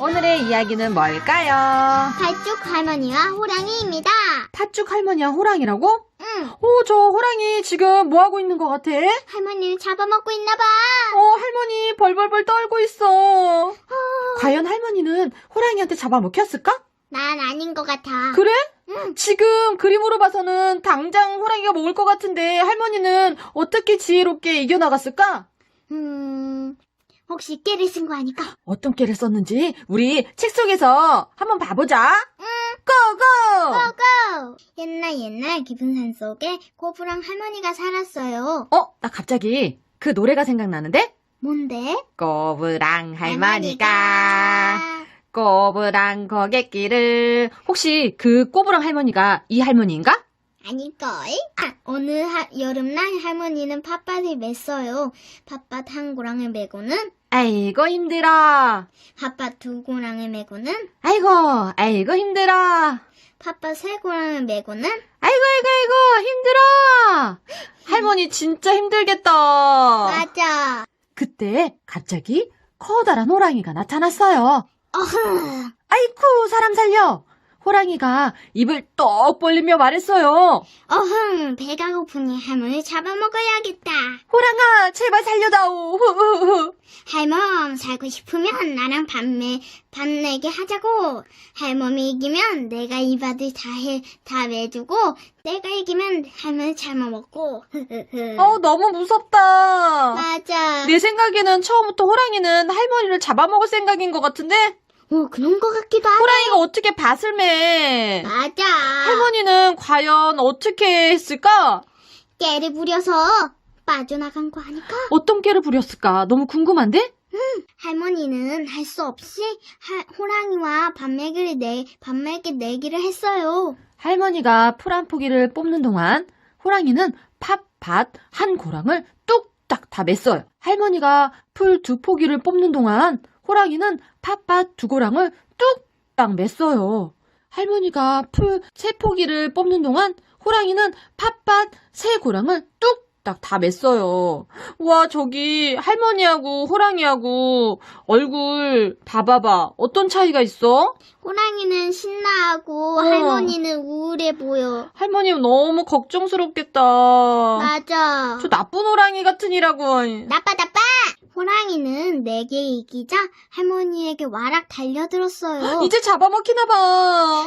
오늘의 이야기는 뭘까요? 발죽 할머니와 호랑이입니다. 팥죽 할머니와 호랑이라고? 응, 오, 저 호랑이 지금 뭐 하고 있는 것 같아? 할머니를 잡아먹고 있나봐. 어, 할머니 벌벌벌 떨고 있어. 과연 할머니는 호랑이한테 잡아먹혔을까? 난 아닌 것 같아. 그래? 응. 지금 그림으로 봐서는 당장 호랑이가 먹을 것 같은데 할머니는 어떻게 지혜롭게 이겨나갔을까? 음, 혹시 깨를 쓴 거 아닐까? 어떤 깨를 썼는지 우리 책 속에서 한번 봐보자. 응. 고고! 고고! 옛날 옛날 깊은 산 속에 고부랑 할머니가 살았어요. 어, 나 갑자기 그 노래가 생각나는데? 뭔데? 꼬부랑 할머니가 꼬부랑 거객길을 혹시 그 꼬부랑 할머니가 이 할머니인가? 아닐걸? 아, 어느 하- 여름날 할머니는 팥밭을 맸어요. 팥밭 한 고랑을 메고는 아이고 힘들어. 팥밭 두 고랑을 메고는 아이고 아이고 힘들어. 팥밭 세 고랑을 메고는 아이고 아이고 아이고 힘들어. 할머니 진짜 힘들겠다. 맞아. 그때 갑자기 커다란 호랑이가 나타났어요. 어흥. 아이쿠 사람 살려. 호랑이가 입을 떡 벌리며 말했어요. 어흥, 배가 고프니 할머니 잡아먹어야겠다. 호랑아 제발 살려다오. 후후후. 할멈, 살고 싶으면 나랑 밤내, 밤내게 하자고. 할멈이 이기면 내가 이 밭을 다 해, 다 매주고, 내가 이기면 할머니 잡아먹고. 어 너무 무섭다. 맞아. 내 생각에는 처음부터 호랑이는 할머니를 잡아먹을 생각인 것 같은데 어, 그런 것 같기도 하고. 호랑이가 어떻게 밭을 매? 맞아. 할머니는 과연 어떻게 했을까? 깨를 부려서 빠져나간 거 아닐까? 어떤 깨를 부렸을까? 너무 궁금한데? 할머니는 할 수 없이 하- 호랑이와 밤매기를 내, 밤매기 내기를 했어요. 할머니가 풀 한 포기를 뽑는 동안 호랑이는 팥 밭 한 고랑을 뚝딱 다 맸어요. 할머니가 풀 두 포기를 뽑는 동안 호랑이는 팥밭 두 고랑을 뚝딱 맸어요. 할머니가 풀 세 포기를 뽑는 동안 호랑이는 팥밭 세 고랑을 뚝딱 다 맸어요. 와, 저기 할머니하고 호랑이하고 얼굴 봐봐봐. 어떤 차이가 있어? 호랑이는 신나하고 어. 할머니는 우울해 보여. 할머니 너무 걱정스럽겠다. 맞아. 저 나쁜 호랑이 같으니라고. 나빠 나빠! 호랑이는 내게 이기자 할머니에게 와락 달려들었어요. 이제 잡아먹히나봐.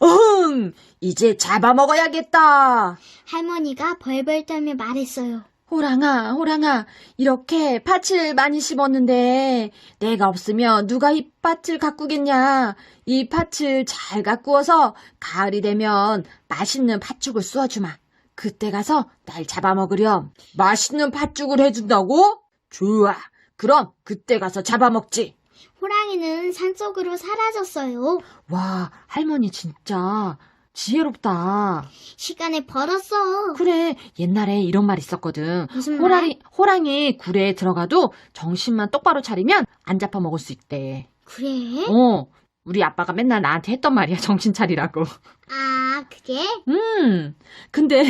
어, 어흥, 이제 잡아먹어야겠다. 할머니가 벌벌 떨며 말했어요. 호랑아, 호랑아, 이렇게 팥을 많이 심었는데 내가 없으면 누가 이 팥을 가꾸겠냐? 이 팥을 잘 가꾸어서 가을이 되면 맛있는 팥죽을 쏘아주마. 그때 가서 날 잡아먹으렴. 맛있는 팥죽을 해준다고? 좋아. 그럼 그때 가서 잡아먹지. 호랑이는 산속으로 사라졌어요. 와, 할머니 진짜 지혜롭다. 시간을 벌었어. 그래, 옛날에 이런 말 있었거든. 무슨 말? 호랑이, 호랑이 굴에 들어가도 정신만 똑바로 차리면 안 잡아먹을 수 있대. 그래? 어, 우리 아빠가 맨날 나한테 했던 말이야, 정신 차리라고. 아, 그래? 음, 근데,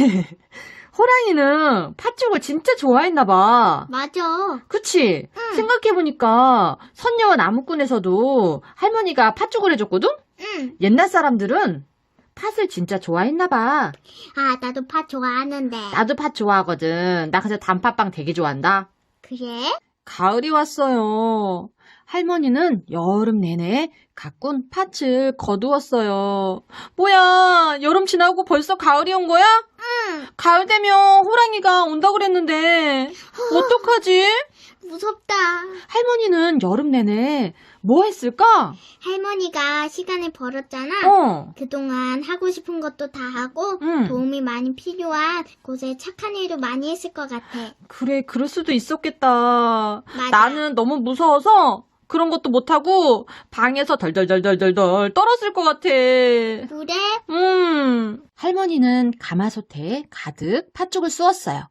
호랑이는 팥죽을 진짜 좋아했나 봐. 맞아. 그치? 응. 생각해보니까, 선녀와 나무꾼에서도 할머니가 팥죽을 해줬거든? 응. 옛날 사람들은 팥을 진짜 좋아했나 봐. 아, 나도 팥 좋아하는데. 나도 팥 좋아하거든. 나 그래서 단팥빵 되게 좋아한다. 그래? 가을이 왔어요. 할머니는 여름 내내 가꾼 팥을 거두었어요. 뭐야, 여름 지나고 벌써 가을이 온 거야? 응. 가을 되면 호랑이가 온다고 그랬는데, 어떡하지? 무섭다. 할머니는 여름 내내 뭐 했을까? 할머니가 시간을 벌었잖아. 어, 그동안 하고 싶은 것도 다 하고 응. 도움이 많이 필요한 곳에 착한 일도 많이 했을 것 같아. 그래, 그럴 수도 있었겠다. 맞아. 나는 너무 무서워서 그런 것도 못하고 방에서 덜덜덜덜덜덜 떨었을 것 같아. 그래? 음. 할머니는 가마솥에 가득 팥죽을 쑤었어요.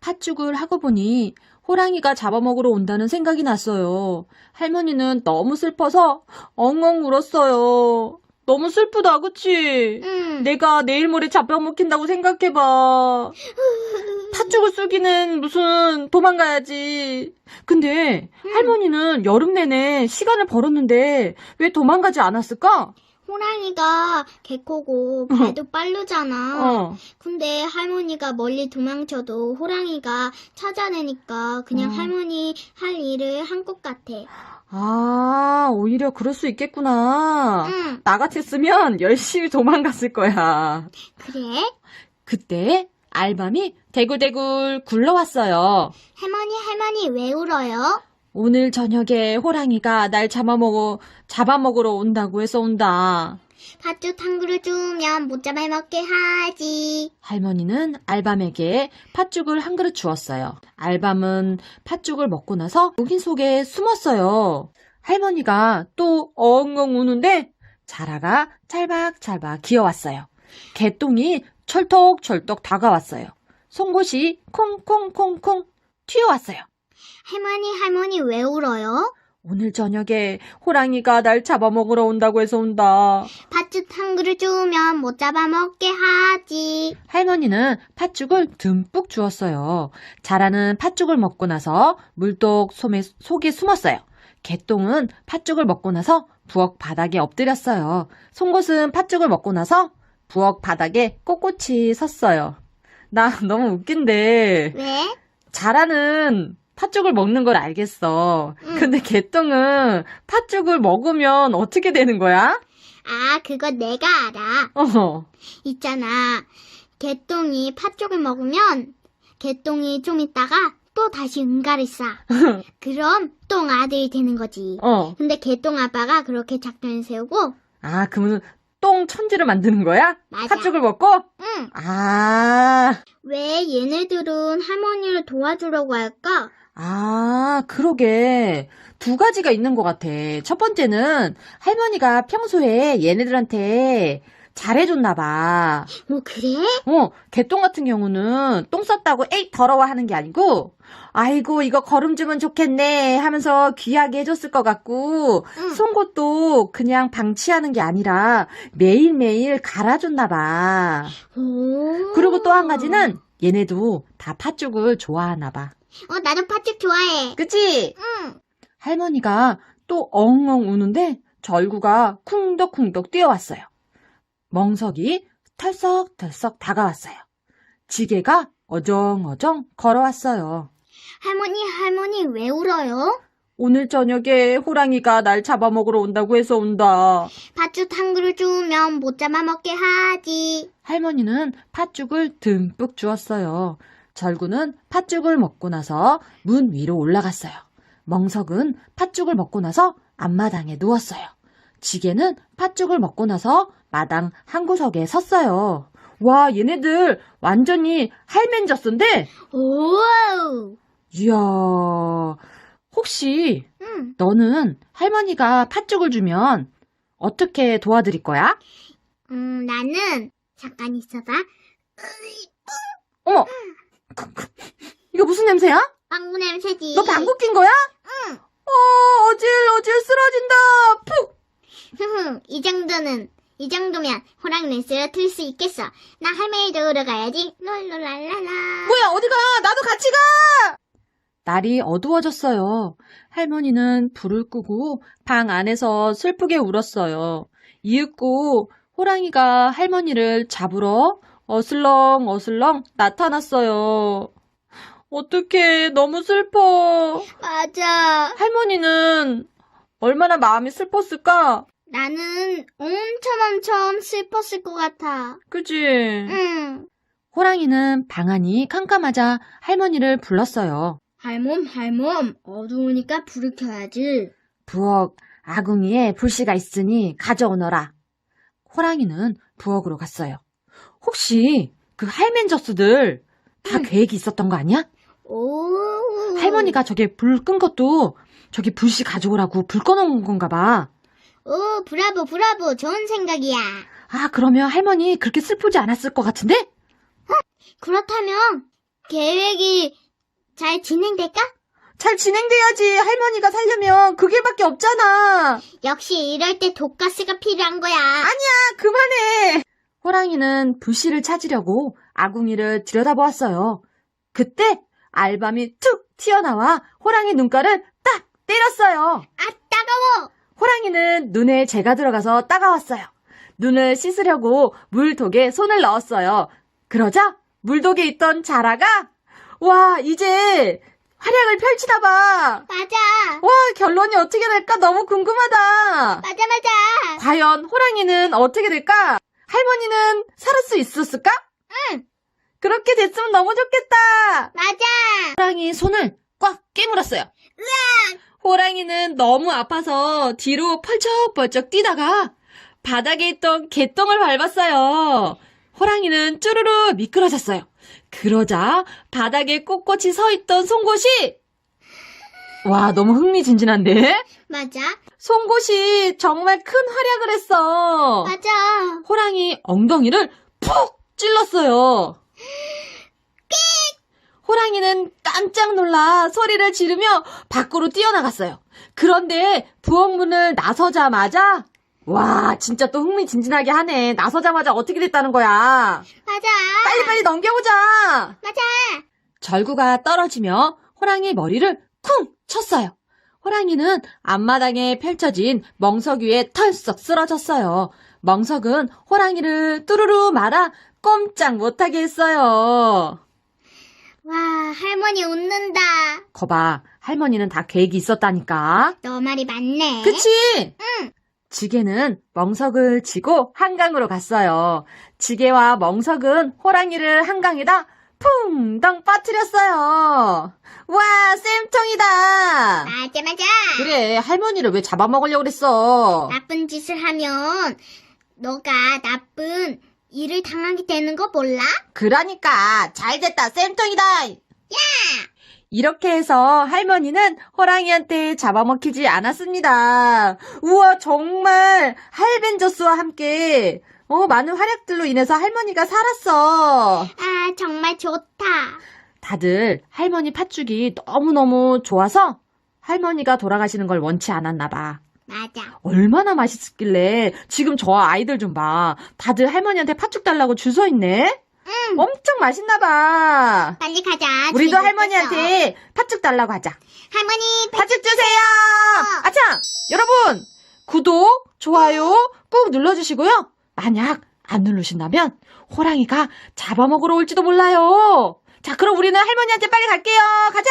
팥죽을 하고 보니 호랑이가 잡아먹으러 온다는 생각이 났어요. 할머니는 너무 슬퍼서 엉엉 울었어요. 너무 슬프다, 그치? 응. 내가 내일 모레 잡혀먹힌다고 생각해봐. 팥죽을 쏘기는 무슨 도망가야지. 근데 할머니는 여름 내내 시간을 벌었는데 왜 도망가지 않았을까? 호랑이가 개코고 발도 빠르잖아. 어. 근데 할머니가 멀리 도망쳐도 호랑이가 찾아내니까 그냥 어. 할머니 할 일을 한 것 같아. 아, 오히려 그럴 수 있겠구나. 응, 나 같았으면 열심히 도망갔을 거야. 그래? 그때 알밤이 대굴대굴 굴러왔어요. 할머니, 할머니 왜 울어요? 오늘 저녁에 호랑이가 날 잡아먹어, 잡아먹으러 온다고 해서 온다. 팥죽 한 그릇 주면 못 잡아먹게 하지. 할머니는 알밤에게 팥죽을 한 그릇 주었어요. 알밤은 팥죽을 먹고 나서 목인 속에 숨었어요. 할머니가 또 엉엉 우는데 자라가 찰박찰박 기어왔어요. 개똥이 철떡철떡 다가왔어요. 송곳이 콩콩콩콩 튀어왔어요. 할머니, 할머니 왜 울어요? 오늘 저녁에 호랑이가 날 잡아먹으러 온다고 해서 온다. 팥죽 한 그릇 주면 못 잡아먹게 하지. 할머니는 팥죽을 듬뿍 주었어요. 자라는 팥죽을 먹고 나서 물독 솜에, 속에 숨었어요. 개똥은 팥죽을 먹고 나서 부엌 바닥에 엎드렸어요. 송곳은 팥죽을 먹고 나서 부엌 바닥에 꼿꼿이 섰어요. 나 너무 웃긴데 왜? 자라는 팥죽을 먹는 걸 알겠어. 응. 근데 개똥은 팥죽을 먹으면 어떻게 되는 거야? 아, 그거 내가 알아. 어. 있잖아. 개똥이 팥죽을 먹으면 개똥이 좀 있다가 또 다시 응가를 싸. 그럼 똥 아들이 되는 거지. 어. 근데 개똥 아빠가 그렇게 작전을 세우고, 아, 그러면 똥 천지를 만드는 거야? 맞아. 팥죽을 먹고? 응. 아, 왜 얘네들은 할머니를 도와주려고 할까? 아, 그러게. 두 가지가 있는 것 같아. 첫 번째는 할머니가 평소에 얘네들한테 잘해줬나 봐. 뭐 그래? 어, 개똥 같은 경우는 똥 쌌다고 에이 더러워 하는 게 아니고, 아이고, 이거 거름 주면 좋겠네 하면서 귀하게 해줬을 것 같고, 응. 송곳도 그냥 방치하는 게 아니라 매일매일 갈아줬나 봐. 오. 그리고 또 한 가지는 얘네도 다 팥죽을 좋아하나 봐. 어, 나도 팥죽 좋아해. 그치? 응. 할머니가 또 엉엉 우는데 절구가 쿵덕쿵덕 뛰어왔어요. 멍석이 털썩털썩 다가왔어요. 지게가 어정어정 걸어왔어요. 할머니, 할머니 왜 울어요? 오늘 저녁에 호랑이가 날 잡아먹으러 온다고 해서 온다. 팥죽 한 그릇 주면 못 잡아먹게 하지. 할머니는 팥죽을 듬뿍 주었어요. 절구는 팥죽을 먹고 나서 문 위로 올라갔어요. 멍석은 팥죽을 먹고 나서 앞마당에 누웠어요. 지게는 팥죽을 먹고 나서 마당 한 구석에 섰어요. 와, 얘네들 완전히 할맨저스인데? 오. 이야, 혹시 응. 너는 할머니가 팥죽을 주면 어떻게 도와드릴 거야? 음, 나는 잠깐 있어봐. 어머! 이거 무슨 냄새야? 방구 냄새지. 너 방구 낀 거야? 응. 어, 어질, 어질 쓰러진다. 푹! 이 정도는, 이 정도면 호랑이는 쓰러뜨릴 수 있겠어. 나 할머니 도우러 가야지. 롤롤랄랄라. 뭐야, 어디 가? 나도 같이 가! 날이 어두워졌어요. 할머니는 불을 끄고 방 안에서 슬프게 울었어요. 이윽고 호랑이가 할머니를 잡으러 어슬렁 어슬렁 나타났어요. 어떡해, 너무 슬퍼. 맞아. 할머니는 얼마나 마음이 슬펐을까? 나는 엄청 엄청 슬펐을 것 같아. 그지? 응. 호랑이는 방 안이 캄캄하자 할머니를 불렀어요. 할멈, 할멈, 어두우니까 불을 켜야지. 부엌 아궁이에 불씨가 있으니 가져오너라. 호랑이는 부엌으로 갔어요. 혹시 그 할맨저스들 다 응. 계획이 있었던 거 아니야? 오. 할머니가 저게 불 끈 것도 저기 불씨 가져오라고 불 꺼놓은 건가 봐. 오, 브라보, 브라보. 좋은 생각이야. 아, 그러면 할머니 그렇게 슬프지 않았을 것 같은데? 그렇다면 계획이 잘 진행될까? 잘 진행돼야지. 할머니가 살려면 그 길밖에 없잖아. 역시 이럴 때 독가스가 필요한 거야. 아, 그만해. 호랑이는 부시를 찾으려고 아궁이를 들여다보았어요. 그때 알밤이 툭 튀어나와 호랑이 눈가를 딱 때렸어요. 아, 따가워. 호랑이는 눈에 재가 들어가서 따가웠어요. 눈을 씻으려고 물독에 손을 넣었어요. 그러자 물독에 있던 자라가 와 이제 활약을 펼치나 봐. 맞아. 와 결론이 어떻게 될까 너무 궁금하다. 맞아, 맞아. 과연 호랑이는 어떻게 될까? 할머니는 살을 수 있었을까? 응. 그렇게 됐으면 너무 좋겠다. 맞아. 호랑이 손을 꽉 깨물었어요. 호랑이는 너무 아파서 뒤로 펄쩍펄쩍 뛰다가 바닥에 있던 개똥을 밟았어요. 호랑이는 쭈루루 미끄러졌어요. 그러자 바닥에 꼿꼿이 서 있던 송곳이 와 너무 흥미진진한데? 맞아. 송곳이 정말 큰 활약을 했어. 맞아. 호랑이 엉덩이를 푹 찔렀어요. 호랑이는 깜짝 놀라 소리를 지르며 밖으로 뛰어나갔어요. 그런데 부엌문을 나서자마자 와 진짜 또 흥미진진하게 하네. 나서자마자 어떻게 됐다는 거야. 맞아. 빨리빨리 넘겨보자. 맞아. 절구가 떨어지며 호랑이 머리를 쿵 쳤어요. 호랑이는 앞마당에 펼쳐진 멍석 위에 털썩 쓰러졌어요. 멍석은 호랑이를 뚜루루 말아 꼼짝 못하게 했어요. 와, 할머니 웃는다. 거봐, 할머니는 다 계획이 있었다니까. 너 말이 맞네. 그치? 응. 지게는 멍석을 지고 한강으로 갔어요. 지게와 멍석은 호랑이를 한강에다 풍덩 빠뜨렸어요. 와, 쌤통이다! 맞아, 맞아. 그래, 할머니를 왜 잡아먹으려고 그랬어? 나쁜 짓을 하면 너가 나쁜 일을 당하게 되는 거 몰라? 그러니까, 잘됐다, 쌤통이다! 이렇게 해서 할머니는 호랑이한테 잡아먹히지 않았습니다. 우와, 정말 할벤저스와 함께 어, 많은 활약들로 인해서 할머니가 살았어. 아, 정말 좋다. 다들 할머니 팥죽이 너무너무 좋아서 할머니가 돌아가시는 걸 원치 않았나 봐. 맞아. 얼마나 맛있었길래 지금 저 아이들 좀 봐. 다들 할머니한테 팥죽 달라고 줄 서 있네. 응. 엄청 맛있나 봐. 빨리 가자. 우리도. 할머니한테 팥죽 달라고 하자. 할머니, 팥죽 주세요. 아참, 여러분 구독, 좋아요 꾹 눌러주시고요. 만약 안 누르신다면 호랑이가 잡아먹으러 올지도 몰라요. 자, 그럼 우리는 할머니한테 빨리 갈게요. 가자.